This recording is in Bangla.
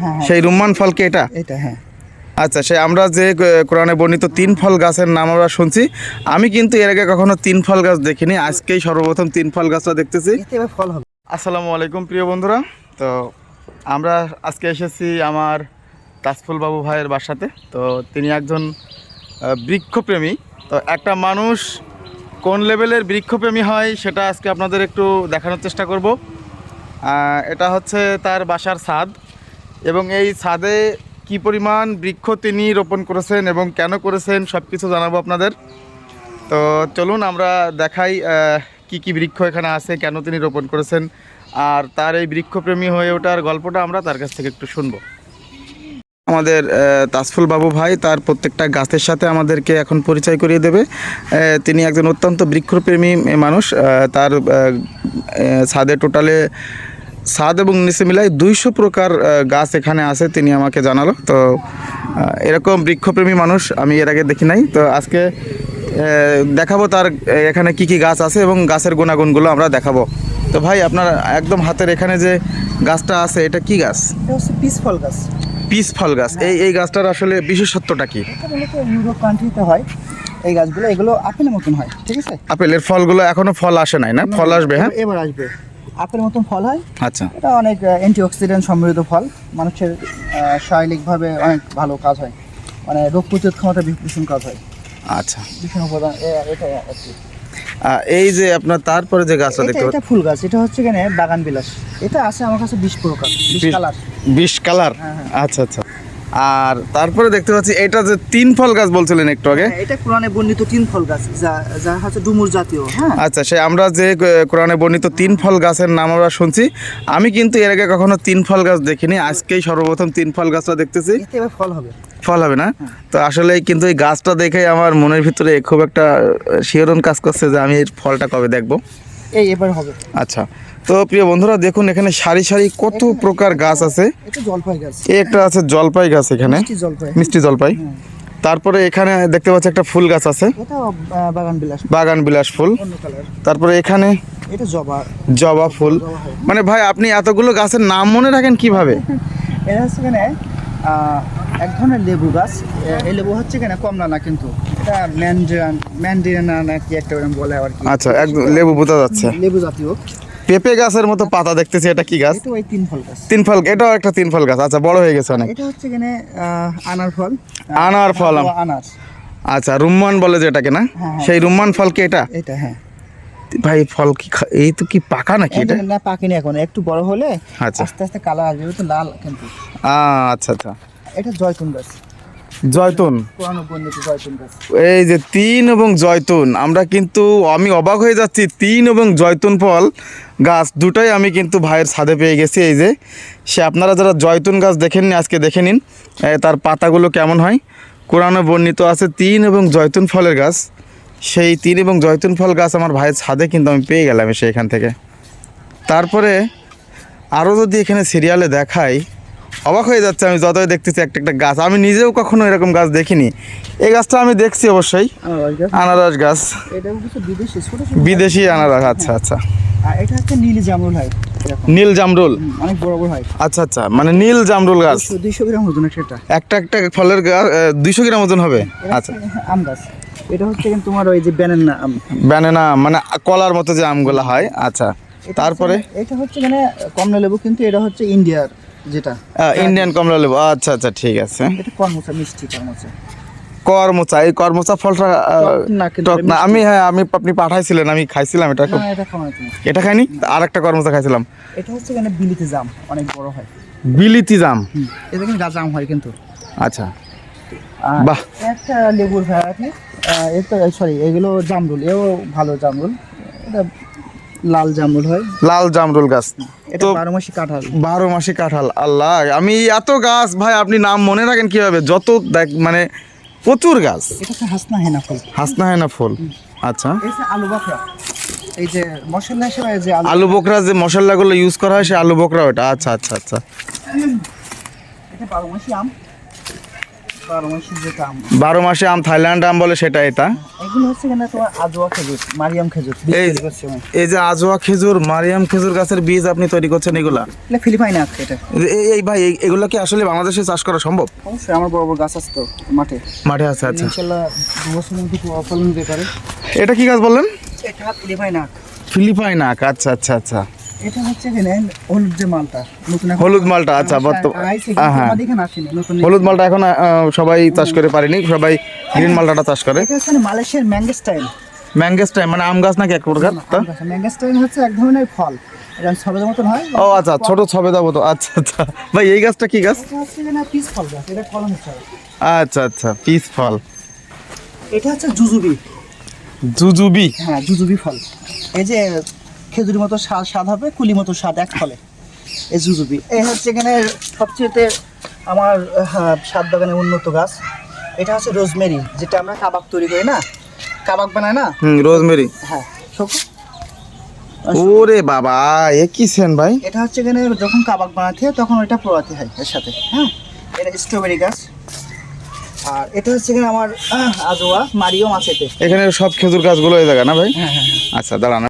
হ্যাঁ। সেই রুম্মান ফল কি এটা? এটা হ্যাঁ। আচ্ছা সে আমরা যে কোরআনে বর্ণিত তিন ফল গাছের নাম আমরা শুনছি। আমি কিন্তু এর আগে কখনো তিন ফল গাছ দেখিনি আজকেই সর্বপ্রথম তিন ফল গাছটা দেখতেছি। ফল হবে। আসসালামু আলাইকুম প্রিয় বন্ধুরা। তো আমরা আজকে এসেছি আমার তাজফুল বাবু ভাইয়ের বাসাতে। তো তিনি একজন বৃক্ষপ্রেমী। তো একটা মানুষ কোন লেভেলের বৃক্ষপ্রেমী হয় সেটা আজকে আপনাদের একটু দেখানোর চেষ্টা করব। এটা হচ্ছে তার বাসার ছাদ। এবং এই ছাদে কি পরিমাণ বৃক্ষ তিনি রোপণ করেছেন এবং কেন করেছেন সব কিছু জানাব আপনাদের। তো চলুন আমরা দেখাই কি কি বৃক্ষ এখানে আছে কেন তিনি রোপণ করেছেন আর তার এই বৃক্ষপ্রেমী হয়ে ওঠার গল্পটা আমরা তার কাছ থেকে একটু শুনব। আমাদের আহ, তাজফুল বাবু ভাই তার প্রত্যেকটা গাছের সাথে আমাদেরকে এখন পরিচয় করিয়ে দেবে। তিনি একজন অত্যন্ত বৃক্ষপ্রেমী মানুষ তার ছাদে টোটালে ছাদ এবং নিচে মিলাই দুইশো প্রকার গাছ এখানে আছে তিনি আমাকে জানালো। তো এরকম বৃক্ষপ্রেমী মানুষ আমি এর আগে দেখি নাই। তো আজকে দেখাবো তার এখানে কি কি গাছ আছে এবং গাছের গুণাগুণগুলো আমরা দেখাবো। তো ভাই আপনার একদম হাতের এখানে যে গাছটা আছে এটা কি গাছ? এটা হচ্ছে পিস ফল গাছ। পিস ফল গাছ। এই এই গাছটার আসলে বিশেষত্বটা কি? ইউরোপ কান্ট্রিতে হয়। এই গাছগুলো এগুলো আপেলের মতন হয় ঠিক আছে? আপেলের ফলগুলো এখনও ফল আসে নাই না ফল আসবে হ্যাঁ? এবার আসবে। আপেলের মতন ফল হয়। আচ্ছা। এটা অনেক অ্যান্টিঅক্সিডেন্ট সমৃদ্ধ ফল। মানুষের শারীরিকভাবে অনেক ভালো কাজ হয়। মানে রোগ প্রতিরোধ ক্ষমতা ভীষণ কাজ হয়। আচ্ছা। ভীষণ উপাদান এটা আর কি। এই যে আপনার তারপরে যে গাছটা দেখতে এটা ফুল গাছ। এটা হচ্ছে এখানে বাগান বিলাস। এটা আছে আমার কাছে বিশ প্রকার বিশ বিশ- কালার। বিশ কালার? হ্যাঁ, হ্যাঁ। আচ্ছা আচ্ছা। আর তারপরে দেখতে পাচ্ছি এটা যে তিন ফল গাছ বলছিলেন একটু আগে। হ্যাঁ, এটা কোরআনে বর্ণিত তিন ফল গাছ যা যা হচ্ছে ডুমুর জাতীয় হ্যাঁ। আচ্ছা সে আমরা যে কোরআনে বর্ণিত তিন ফল গাছের নাম আমরা শুনছি। আমি কিন্তু এর আগে কখনো তিন ফল গাছ দেখিনি আজকেই সর্বপ্রথম তিন ফল গাছটা দেখতেছি। ফল হবে। ফল হবে না? তো আসলে কিন্তু এই গাছটা দেখে আমার মনের ভিতরে খুব একটা শিহরণ কাজ করছে যে আমি এর ফলটা কবে দেখব। এই এবার হবে। আচ্ছা তো প্রিয় বন্ধুরা দেখুন এখানে সারি সারি কত প্রকার গাছ আছে। জলপাই গাছ। একটা আছে জলপাই গাছ এখানে। মিষ্টি জলপাই। মিষ্টি জলপাই। তারপরে এখানে দেখতে পাচ্ছি একটা ফুল গাছ আছে। বাগান বিলাস বাগান বিলাস ফুল। তারপরে এখানে এটা জবা। জবা ফুল। মানে ভাই আপনি এতগুলো গাছের নাম মনে রাখেন কীভাবে? এক ধরনের লেবু গাছ। এই লেবু হচ্ছে এখানে কমলা না কিন্তু এটা ম্যান্ড্রিয়ান ম্যান্ড্রিয়ানা না কি একটা বলে আর কি। আচ্ছা একদম লেবু বোঝা যাচ্ছে। লেবু জাতীয়। পেঁপে গাছের মতো পাতা দেখতেছি এটা কি গাছ? ওই তিন ফল গাছ। তিন ফল এটাও একটা তিন ফল গাছ। আচ্ছা বড় হয়ে গেছে অনেক। এটা হচ্ছে এখানে আনার ফল। আনার ফল। আনার। আচ্ছা রুম্মান বলে যে এটাকে না? হ্যাঁ। সেই রুম্মান ফল কি এটা? এটা হ্যাঁ। ভাই ফল কি এই তো কি পাকা নাকি এটা? না পাকেনি এখন। একটু বড় হলে আচ্ছা। আস্তে আস্তে কালার আসবে। তো লাল কিন্তু। আচ্ছা আচ্ছা। এটা জয়তুন গাছ। জয়তুন। এই যে তিন এবং জয়তুন, আমরা কিন্তু, আমি অবাক হয়ে যাচ্ছি, তিন এবং জয়তুন ফল গাছ দুটাই আমি কিন্তু ভাইয়ের ছাদে পেয়ে গেছি। এই যে, সে আপনারা যারা জয়তুন গাছ দেখেননি, আজকে দেখে নিন তার পাতাগুলো কেমন হয়। কোরআনে বর্ণিত আছে, তিন এবং জয়তুন ফলের গাছ। সেই তিন এবং জয়তুন ফল গাছ আমার ভাইয়ের ছাদে কিন্তু আমি পেয়ে গেলাম এসে এখান থেকে। তারপরে আরও যদি এখানে সিরিয়ালে দেখাই অবাক হয়ে যাচ্ছে আমি যতই দেখতেছি একটা একটা গাছ। আমি নিজেও কখনো এরকম গাছ দেখিনি। এই গাছটা আমি দেখছি অবশ্যই। আনারস গাছ? বিদেশি আনারস আচ্ছা আচ্ছা। আর এটা হচ্ছে নীল জামরুল হয় নীল জামরুল? অনেক বড় বড় হয় আচ্ছা আচ্ছা মানে নীল জামরুল গাছ। দুশো- দুইশো গ্রাম ওজন একটা একটা ফলের গাছ দুইশো গ্রাম ওজন হবে? আচ্ছা। আম গাছ। এটা হচ্ছে কিন্তু তোমার ওই যে ব্যানানা আম। ব্যানানা মানে কলার মতো যে আমগুলো হয় আচ্ছা। তারপরে? এটা হচ্ছে মানে কমলা লেবু কিন্তু এটা হচ্ছে ইন্ডিয়ার যেটা? ইন্ডিয়ান কমলা লেবু। আচ্ছা আচ্ছা ঠিক আছে। এটা কর্মচা মিষ্টি কর্মচা। করমোচা এই করমোচা ফলটা টক না, আমি হ্যাঁ আমি আপনি পাঠাইছিলেন আমি খাইছিলাম এটা খুব। এটা খাইনি? আর একটা করমোচা খাইছিলাম। এটা হচ্ছে এখানে বিলিতি জাম অনেক বড় হয়। বিলিতি জাম? এটা কিন্তু আম হয় কিন্তু। আচ্ছা। বাহ। একটা লেবুর ভ্যারাইটি এটা সরি এগুলো জামরুল এও ভালো জামরুল। এটা লাল জামরুল হয়। লাল জামরুল গাছ। তো বারো মাসি কাঁঠাল। বারো মাসে কাঁঠাল আল্লাহ। আমি এত গাছ ভাই আপনি নাম মনে রাখেন কীভাবে? যত দেখ মানে প্রচুর গাছ। এটা হাসনা হেনা ফল। হাসনা না ফুল। আচ্ছা। আলু বাকরা এই যে মশলা হিসেবে যে আলু। আলু বোকরা যে মশলাগুলো ইউজ করা হয় সে আলু বোকরা ওটা। আচ্ছা আচ্ছা আচ্ছা। এটা বারো মাসি আম। বারো মাসে আম। থাইল্যান্ড আম বলে সেটা এটা। হচ্ছে কিনা আজোয়া খেজুর মারিয়াম খেজুর এই- যে আজোয়া খেজুর মারিয়াম খেজুর গাছের বীজ আপনি তৈরি করছেন এগুলা? এগুলো ফিলিপাইন এটা। এই- ভাই এগুলা কি আসলে বাংলাদেশে চাষ করা সম্ভব? অবশ্যই আমার বড় বড় গাছ আছে তো মাঠে। মাঠে আছে আচ্ছা। ইনশাল্লাহ দু বছরের মধ্যে ফলন দিতে পারে। এটা কি গাছ বললেন? এটা ফিলিপাইন আখ। ফিলিপাইন আখ আচ্ছা আচ্ছা আচ্ছা। এটা হচ্ছে কিনা হলুদ যে মালটা নতুন হলুদ মালটা আচ্ছা হ্যাঁ, হলুদ মালটা এখন সবাই চাষ করে পারেনি সবাই গ্রিন মালটাটা চাষ করে। এটা হচ্ছে মালয়েশিয়ার ম্যাঙ্গোস্টাইল ম্যাঙ্গেস টাইম মানে আম গাছ নাকি এক প্রকার? ম্যাঙ্গোস্টাইল হচ্ছে এক ধরনের ফল। এটা মতন হয়। ও আচ্ছা ছোট ছবে দাও আচ্ছা আচ্ছা। ভাই এই গাছটা কি গাছ? এটা হচ্ছে কিনা পিস ফল গাছ এটা কলম আচ্ছা আচ্ছা পিস ফল। এটা হচ্ছে জুজুবি। জুজুবি? হ্যাঁ জুজুবি ফল। এই যে খেজুরের মতো স্বাদ স্বাদ হবে কুলি মতো স্বাদ এক ফলে। এই জুজুবি। এই হচ্ছে এখানে সবচেয়ে আমার হ্যাঁ, স্বাদ বাগানের উন্নত গাছ। এটা হচ্ছে রোজমেরি যেটা আমরা কাবাব তৈরি করি না? কাবাব বানায় না? হুম রোজমেরি। হ্যাঁ শোকো। ওরে বাবা এ কি সেন ভাই? এটা হচ্ছে এখানে যখন কাবাব বানাতে হয় তখন ওইটা পোড়াতে হয় এর সাথে হ্যাঁ? এটা স্ট্রবেরি গাছ। আর এটা হচ্ছে এখানে আমার আজোয়া মারিও মাছেতে। এখানে সব খেজুর গাছগুলো এই জায়গা না ভাই? হ্যাঁ হ্যাঁ হ্যাঁ। আচ্ছা দাঁড়ান।